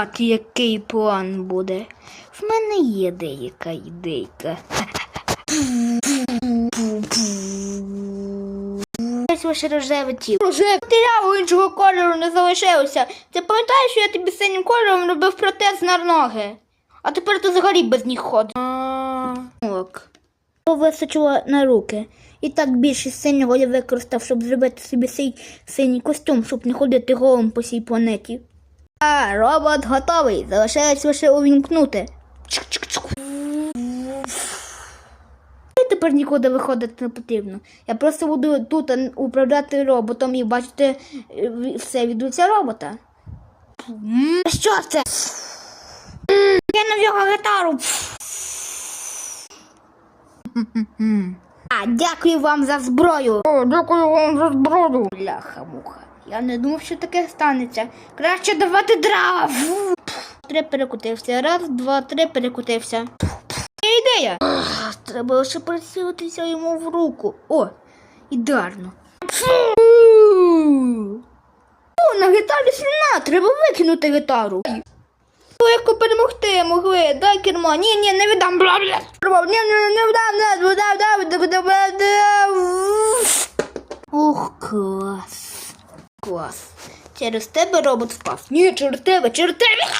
Так, який план буде? В мене є деяка ідейка. Ось ваше рожеве тіло. Рожеве матеріалу іншого кольору не залишилося. Ти пам'ятаєш, що я тобі синім кольором робив протез на ноги? А тепер ти взагалі без них ходиш. Ок. Височила на руки. І так більше синього я використав, щоб зробити собі синій, синій костюм, щоб не ходити голим по цій планеті. А, робот готовий. Залишається лише увімкнути. Тепер нікуди виходити не потрібно. Я просто буду тут управляти роботом і бачити е, все від лиця робота. Що це? Кинув його гітару. А, дякую вам за зброю. О, дякую вам за зброю. Бляха-муха. Я не думав, що таке станеться. Краще давати драв. Три перекутився. Раз, два, три перекутився. Є ідея. Треба лише прицілитися йому в руку. О, ідеально. О, на гітарі сліна, треба викинути гітару. Легко перемогти могли, дай кермо. Ні, ні, не віддам, бла, бля. Ні, ні, не віддам. Ух, клас. Клас. Через тебе робот впав. Ні, через тебе, через тебе.